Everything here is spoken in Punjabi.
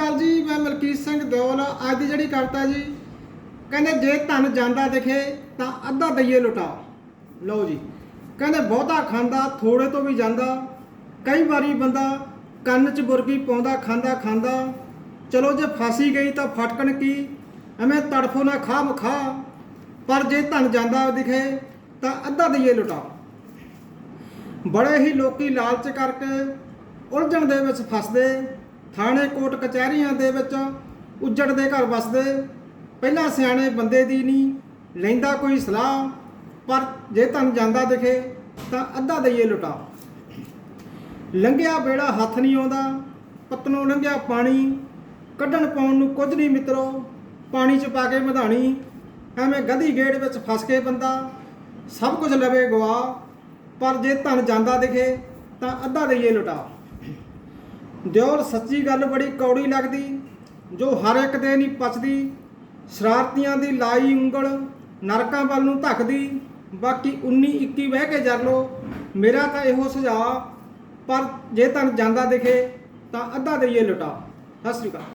ਅਕਾਲ ਜੀ, ਮੈਂ ਮਲਕੀਤ ਸਿੰਘ ਦਿਓਲ ਅੱਜ ਦੀ ਜਿਹੜੀ ਕਵਿਤਾ ਜੀ, ਕਹਿੰਦੇ ਜੇ ਧਨ ਜਾਂਦਾ ਦਿਖੇ ਤਾਂ ਅੱਧਾ ਦਈਏ ਲੁਟਾ। ਲਓ ਜੀ, ਕਹਿੰਦੇ ਬਹੁਤਾ ਖਾਂਦਾ, ਥੋੜੇ ਤੋਂ ਵੀ ਜਾਂਦਾ। ਕਈ ਵਾਰੀ ਬੰਦਾ ਕੰਨ 'ਚ ਬੁਰਗੀ ਪਾਉਂਦਾ, ਖਾਂਦਾ ਖਾਂਦਾ। ਚਲੋ ਜੇ ਫਾਸੀ ਗਈ ਤਾਂ ਫਟਕਣ ਕੀ? ਐਵੇਂ ਤੜਫੋ ਨਾ ਖਾ ਮਖਾ। ਪਰ ਜੇ ਧਨ ਜਾਂਦਾ ਦਿਖੇ ਤਾਂ ਅੱਧਾ ਦਈਏ ਲੁਟਾ। ਬੜੇ ਹੀ ਲੋਕੀ ਲਾਲਚ ਕਰਕੇ ਉਲਝਣ ਦੇ ਵਿੱਚ ਫਸਦੇ। ਥਾਣੇ ਕੋਟ ਕਚਹਿਰੀਆਂ ਦੇ ਵਿੱਚ ਉੱਜੜਦੇ ਘਰ ਵਸਦੇ। ਪਹਿਲਾਂ ਸਿਆਣੇ ਬੰਦੇ ਦੀ ਨਹੀਂ, ਲੈਂਦਾ ਕੋਈ ਸਲਾਹ, ਪਰ ਜੇ ਧਨ ਜਾਂਦਾ ਦਿਖੇ ਤਾਂ ਅੱਧਾ ਦਈਏ ਲੁਟਾ। ਲੰਘਿਆ ਬੇੜਾ ਹੱਥ ਨਹੀਂ ਆਉਂਦਾ, ਪਤਨੋਂ ਲੰਘਿਆ ਪਾਣੀ। ਕੱਢਣ ਪਾਉਣ ਨੂੰ ਕੁਝ ਨਹੀਂ ਮਿੱਤਰੋ, ਪਾਣੀ ਚ ਪਾ ਕੇ ਮਧਾਣੀ ਐਵੇਂ ਗਧੀ ਗੇੜ ਵਿੱਚ ਫਸ ਕੇ ਬੰਦਾ ਸਭ ਕੁਝ ਲਵੇ ਗਵਾ ਪਰ ਜੇ ਧਨ ਜਾਂਦਾ ਦਿਖੇ ਤਾਂ ਅੱਧਾ ਦਈਏ ਲੁਟਾ। ਦਿਓਲ ਸੱਚੀ ਗੱਲ ਬੜੀ ਕੌੜੀ ਲੱਗਦੀ, ਜੋ ਹਰ ਇੱਕ ਦੇ ਨਹੀਂ ਪਚਦੀ। ਸ਼ਰਾਰਤੀਆਂ ਦੀ ਲਾਈ ਉਂਗਲ ਨਰਕਾਂ ਵੱਲ ਨੂੰ ਧੱਕਦੀ, ਬਾਕੀ 19 21 ਬਹਿ ਕੇ ਜਰ ਲੋ। ਮੇਰਾ ਤਾਂ ਇਹੋ ਸੁਝਾਅ, ਪਰ ਜੇ ਤੁਹਾਨੂੰ ਜਾਂਦਾ ਦਿਖੇ, ਤਾਂ ਅੱਧਾ ਦਈਏ ਲੁਟਾ। ਸਤਿ ਸ੍ਰੀ ਅਕਾਲ।